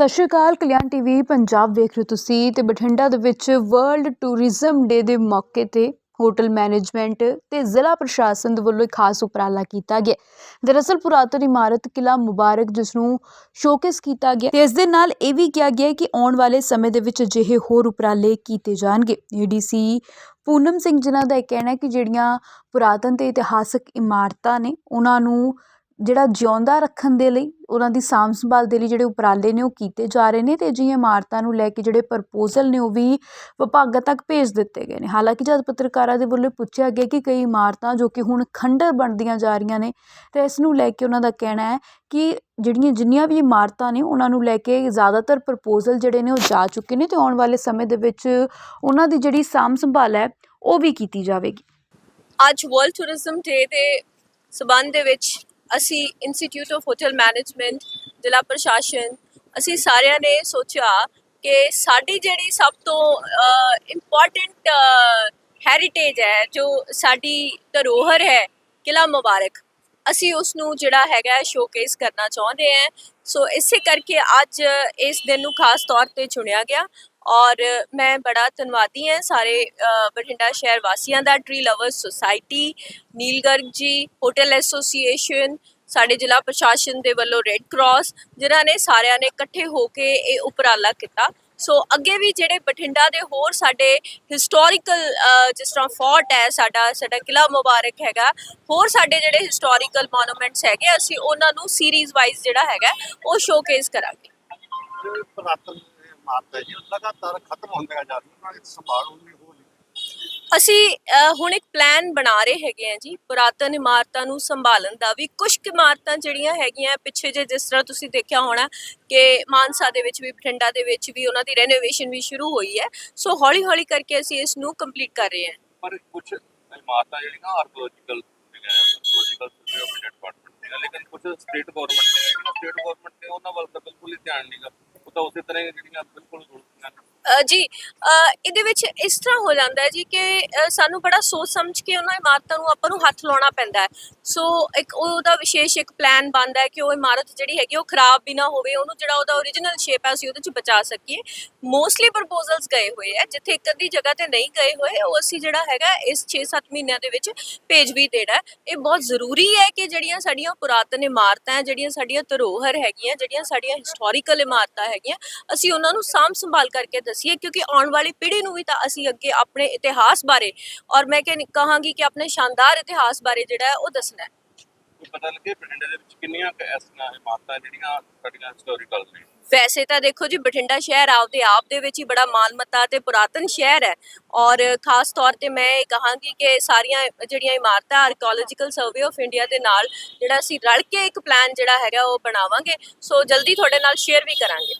ਸਤਿ ਸ਼੍ਰੀ ਅਕਾਲ, ਕਲਿਆਣ ਟੀਵੀ ਪੰਜਾਬ ਵੇਖ ਰਹੇ ਹੋ ਤੁਸੀਂ ਤੇ ਬਠਿੰਡਾ ਦੇ ਵਿੱਚ ਵਰਲਡ ਟੂਰਿਜ਼ਮ ਡੇ ਦੇ ਮੌਕੇ ਤੇ ਹੋਟਲ ਮੈਨੇਜਮੈਂਟ ਤੇ ਜ਼ਿਲ੍ਹਾ ਪ੍ਰਸ਼ਾਸਨ ਦੇ ਵੱਲੋਂ ਇੱਕ ਖਾਸ ਉਪਰਾਲਾ ਕੀਤਾ ਗਿਆ। ਦਰਅਸਲ ਪੁਰਾਤਨ ਇਮਾਰਤ ਕਿਲਾ ਮੁਬਾਰਕ, ਜਿਸ ਨੂੰ ਸ਼ੋਕੇਸ ਕੀਤਾ ਗਿਆ ਤੇ ਇਸ ਦੇ ਨਾਲ ਇਹ ਵੀ ਕਿਹਾ ਗਿਆ ਕਿ ਆਉਣ ਵਾਲੇ ਸਮੇਂ ਦੇ ਵਿੱਚ ਅਜਿਹੇ ਹੋਰ ਉਪਰਾਲੇ ਕੀਤੇ ਜਾਣਗੇ। ਏਡੀਸੀ ਪੂਨਮ ਸਿੰਘ ਜਿਨ੍ਹਾਂ ਦਾ ਇਹ ਕਹਿਣਾ ਹੈ ਕਿ ਜਿਹੜੀਆਂ ਪੁਰਾਤਨ ਤੇ ਇਤਿਹਾਸਕ ਇਮਾਰਤਾਂ ਨੇ, ਉਹਨਾਂ ਨੂੰ ਜਿਹੜਾ ਜਿਉਂਦਾ ਰੱਖਣ ਦੇ ਲਈ, ਉਹਨਾਂ ਦੀ ਸਾਂਭ ਸੰਭਾਲ ਦੇ ਲਈ ਜਿਹੜੇ ਉਪਰਾਲੇ ਨੇ ਉਹ ਕੀਤੇ ਜਾ ਰਹੇ ਨੇ ਅਤੇ ਅਜਿਹੀਆਂ ਇਮਾਰਤਾਂ ਨੂੰ ਲੈ ਕੇ ਜਿਹੜੇ ਪ੍ਰਪੋਜ਼ਲ ਨੇ ਉਹ ਵੀ ਵਿਭਾਗਾਂ ਤੱਕ ਭੇਜ ਦਿੱਤੇ ਗਏ ਨੇ। ਹਾਲਾਂਕਿ ਜਦ ਪੱਤਰਕਾਰਾਂ ਦੇ ਵੱਲੋਂ ਪੁੱਛਿਆ ਗਿਆ ਕਿ ਕਈ ਇਮਾਰਤਾਂ ਜੋ ਕਿ ਹੁਣ ਖੰਡਰ ਬਣਦੀਆਂ ਜਾ ਰਹੀਆਂ ਨੇ, ਤੇ ਇਸ ਨੂੰ ਲੈ ਕੇ ਉਹਨਾਂ ਦਾ ਕਹਿਣਾ ਹੈ ਕਿ ਜਿਹੜੀਆਂ ਜਿੰਨੀਆਂ ਵੀ ਇਮਾਰਤਾਂ ਨੇ, ਉਹਨਾਂ ਨੂੰ ਲੈ ਕੇ ਜ਼ਿਆਦਾਤਰ ਪ੍ਰਪੋਜ਼ਲ ਜਿਹੜੇ ਨੇ ਉਹ ਜਾ ਚੁੱਕੇ ਨੇ ਅਤੇ ਆਉਣ ਵਾਲੇ ਸਮੇਂ ਦੇ ਵਿੱਚ ਉਹਨਾਂ ਦੀ ਜਿਹੜੀ ਸਾਂਭ ਸੰਭਾਲ ਹੈ, ਉਹ ਵੀ ਕੀਤੀ ਜਾਵੇਗੀ। ਅੱਜ ਵਰਲਡ ਟੂਰਿਜ਼ਮ ਡੇ ਦੇ ਸਬੰਧ ਦੇ ਵਿੱਚ ਅਸੀਂ ਇੰਸਟੀਚਿਊਟ ਆਫ ਹੋਟਲ ਮੈਨੇਜਮੈਂਟ ਜ਼ਿਲ੍ਹਾ ਪ੍ਰਸ਼ਾਸਨ, ਅਸੀਂ ਸਾਰਿਆਂ ਨੇ ਸੋਚਿਆ ਕਿ ਸਾਡੀ ਜਿਹੜੀ ਸਭ ਤੋਂ ਇੰਪੋਰਟੈਂਟ ਹੈਰੀਟੇਜ ਹੈ, ਜੋ ਸਾਡੀ ਧਰੋਹਰ ਹੈ ਕਿਲਾ ਮੁਬਾਰਕ। ਅਸੀਂ ਉਸ ਨੂੰ ਜਿਹੜਾ ਹੈਗਾ ਸ਼ੋਕੇਸ ਕਰਨਾ ਚਾਹੁੰਦੇ ਹਾਂ। ਸੋ ਇਸੇ ਕਰਕੇ ਅੱਜ ਇਸ ਦਿਨ ਨੂੰ ਖਾਸ ਤੌਰ ਤੇ ਚੁਣਿਆ ਗਿਆ ਔਰ ਮੈਂ ਬੜਾ ਧੰਨਵਾਦੀ ਹਾਂ ਸਾਰੇ ਬਠਿੰਡਾ ਸ਼ਹਿਰ ਵਾਸੀਆਂ ਦਾ tree lovers society Neelgarg ji hotel association ਸਾਡੇ ਜ਼ਿਲ੍ਹਾ ਪ੍ਰਸ਼ਾਸਨ ਦੇ ਵੱਲੋਂ ਰੈੱਡ ਕਰਾਸ ਜਿਨ੍ਹਾਂ ਨੇ ਸਾਰਿਆਂ ਨੇ ਇਕੱਠੇ ਹੋ ਕੇ ਇਹ ਉਪਰਾਲਾ ਕੀਤਾ। ਸੋ ਅੱਗੇ ਵੀ ਜਿਹੜੇ ਬਠਿੰਡਾ ਦੇ ਹੋਰ ਸਾਡੇ ਹਿਸਟੋਰੀਕਲ ਜਿਸ ਤਰ੍ਹਾਂ ਫੋਰਟ ਹੈ, ਸਾਡਾ ਸਾਡਾ ਕਿਲਾ ਮੁਬਾਰਕ ਹੈਗਾ, ਹੋਰ ਸਾਡੇ ਜਿਹੜੇ ਹਿਸਟੋਰੀਕਲ ਮੋਨੂਮੈਂਟਸ ਹੈਗੇ, ਅਸੀਂ ਉਹਨਾਂ ਨੂੰ ਸੀਰੀਜ਼ ਵਾਈਜ਼ ਜਿਹੜਾ ਹੈਗਾ, ਉਹ ਸ਼ੋਕੇਸ ਕਰਾਂਗੇ। ਪੁਰਾਤਨ ਇਮਾਰਤ ਜੀ ਲਗਾਤਾਰ ਖਤਮ ਹੁੰਦੇ ਜਾ ਰਹੀਆਂ ਉਹਨਾਂ ਦੀ ਸੰਭਾਲ ਨਹੀਂ ਅਸੀਂ ਹੁਣ ਇੱਕ ਪਲਾਨ ਬਣਾ ਰਹੇ ਹੈਗੇ ਆ ਜੀ, ਪੁਰਾਤਨ ਇਮਾਰਤਾਂ ਨੂੰ ਸੰਭਾਲਣ ਦਾ ਵੀ। ਕੁਝ ਇਮਾਰਤਾਂ ਜਿਹੜੀਆਂ ਹੈਗੀਆਂ, ਪਿੱਛੇ ਜੇ ਜਿਸ ਤਰ੍ਹਾਂ ਤੁਸੀਂ ਦੇਖਿਆ ਹੋਣਾ ਕਿ ਮਾਨਸਾ ਦੇ ਵਿੱਚ ਵੀ, ਬਠਿੰਡਾ ਦੇ ਵਿੱਚ ਵੀ ਉਹਨਾਂ ਦੀ ਰੈਨੋਵੇਸ਼ਨ ਵੀ ਸ਼ੁਰੂ ਹੋਈ ਹੈ। ਸੋ ਹੌਲੀ ਹੌਲੀ ਕਰਕੇ ਅਸੀਂ ਇਸ ਨੂੰ ਕੰਪਲੀਟ ਕਰ ਰਹੇ ਹਾਂ। ਪਰ ਕੁਝ ਇਮਾਰਤਾਂ ਜਿਹੜੀਆਂ ਆਰਕੀਓਲੋਜੀਕਲ ਆਰਕੀਓਲੋਜੀਕਲ ਸਰਵੇ ਡਿਪਾਰਟਮੈਂਟ ਨੇ ਲੇਕਿਨ ਕੁਝ ਸਟੇਟ ਗਵਰਨਮੈਂਟ ਨੇ ਸਟੇਟ ਗਵਰਨਮੈਂਟ ਨੇ ਉਹਨਾਂ ਵੱਲ ਤਾਂ ਬਿਲਕੁਲ ਹੀ ਧਿਆਨ ਨਹੀਂਗਾ ਉਹ ਤਾਂ ਉਸੇ ਤਰ੍ਹਾਂ ਜਿਹੜੀਆਂ ਬਿਲਕੁਲ ਜੀ ਇਹਦੇ ਵਿੱਚ ਇਸ ਤਰ੍ਹਾਂ ਹੋ ਜਾਂਦਾ ਹੈ ਜੀ ਕਿ ਸਾਨੂੰ ਬੜਾ ਸੋਚ ਸਮਝ ਕੇ ਉਹਨਾਂ ਇਮਾਰਤਾਂ ਨੂੰ ਆਪਾਂ ਨੂੰ ਹੱਥ ਲਾਉਣਾ ਪੈਂਦਾ ਹੈ। ਸੋ ਇੱਕ ਉਹਦਾ ਵਿਸ਼ੇਸ਼ ਇੱਕ ਪਲਾਨ ਬਣਦਾ ਹੈ ਕਿ ਉਹ ਇਮਾਰਤ ਜਿਹੜੀ ਹੈਗੀ ਉਹ ਖਰਾਬ ਵੀ ਨਾ ਹੋਵੇ, ਉਹਨੂੰ ਜਿਹੜਾ ਉਹਦਾ origignal ਸ਼ੇਪ ਹੈ ਅਸੀਂ ਉਹਦੇ 'ਚ ਬਚਾ ਸਕੀਏ। ਮੋਸਟਲੀ ਪ੍ਰਪੋਜ਼ਲਸ ਗਏ ਹੋਏ ਆ ਜਿੱਥੇ ਇੱਕ ਅੱਧੀ ਜਗ੍ਹਾ ਤੇ ਨਹੀਂ ਗਏ ਹੋਏ, ਉਹ ਅਸੀਂ ਜਿਹੜਾ ਹੈਗਾ ਇਸ 6-7 ਮਹੀਨਿਆਂ ਦੇ ਵਿੱਚ ਭੇਜ ਵੀ ਦੇਣਾ ਇਹ ਬਹੁਤ ਜ਼ਰੂਰੀ ਹੈ ਕਿ ਜਿਹੜੀਆਂ ਸਾਡੀਆਂ ਪੁਰਾਤਨ ਇਮਾਰਤਾਂ ਹੈ, ਜਿਹੜੀਆਂ ਸਾਡੀਆਂ ਧਰੋਹਰ ਹੈਗੀਆਂ, ਜਿਹੜੀਆਂ ਸਾਡੀਆਂ ਹਿਸਟੋਰੀਕਲ ਇਮਾਰਤਾਂ ਹੈਗੀਆਂ, ਅਸੀਂ ਉਹਨਾਂ ਨੂੰ ਸਾਂਭ ਸੰਭਾਲ ਕਰਕੇ ਦੱਸ ਦਸੀਏ ਕਿਉਂਕਿ ਆਉਣ ਵਾਲੀ ਪੀੜ੍ਹੀ ਨੂੰ ਵੀ ਤਾਂ ਅਸੀਂ ਅੱਗੇ ਆਪਣੇ ਇਤਿਹਾਸ ਬਾਰੇ ਔਰ ਮੈਂ ਕਿ ਕਹਾਂਗੀ ਕਿ ਆਪਣੇ ਸ਼ਾਨਦਾਰ ਇਤਿਹਾਸ ਬਾਰੇ ਜਿਹੜਾ ਹੈ ਉਹ ਦੱਸਣਾ ਹੈ। ਪਤਾ ਲੱਗੇ ਬਠਿੰਡੇ ਦੇ ਵਿੱਚ ਕਿੰਨੀਆਂ ਐਸੀਆਂ ਇਮਾਰਤਾਂ ਜਿਹੜੀਆਂ ਸਾਡੀਆਂ ਹਿਸਟੋਰੀਕਲ ਨੇ? ਵੈਸੇ ਤਾਂ ਦੇਖੋ ਜੀ ਬਠਿੰਡਾ ਸ਼ਹਿਰ ਆਪਦੇ ਆਪ ਦੇ ਵਿੱਚ ਹੀ ਬੜਾ ਮਾਨਮਤਾ ਤੇ ਪੁਰਾਤਨ ਸ਼ਹਿਰ ਹੈ ਔਰ ਖਾਸ ਤੌਰ ਤੇ ਮੈਂ ਇਹ ਕਹਾਂਗੀ ਕਿ ਸਾਰੀਆਂ ਜਿਹੜੀਆਂ ਇਮਾਰਤਾਂ ਆਰਕੀਓਲੋਜੀਕਲ ਸਰਵੇ ਆਫ ਇੰਡੀਆ ਦੇ ਨਾਲ ਜਿਹੜਾ ਅਸੀਂ ਰਲ ਕੇ ਇੱਕ ਪਲਾਨ ਜਿਹੜਾ ਹੈਗਾ ਉਹ ਬਣਾਵਾਂਗੇ। ਸੋ ਜਲਦੀ ਤੁਹਾਡੇ ਨਾਲ ਸ਼ੇਅਰ ਵੀ ਕਰਾਂਗੇ।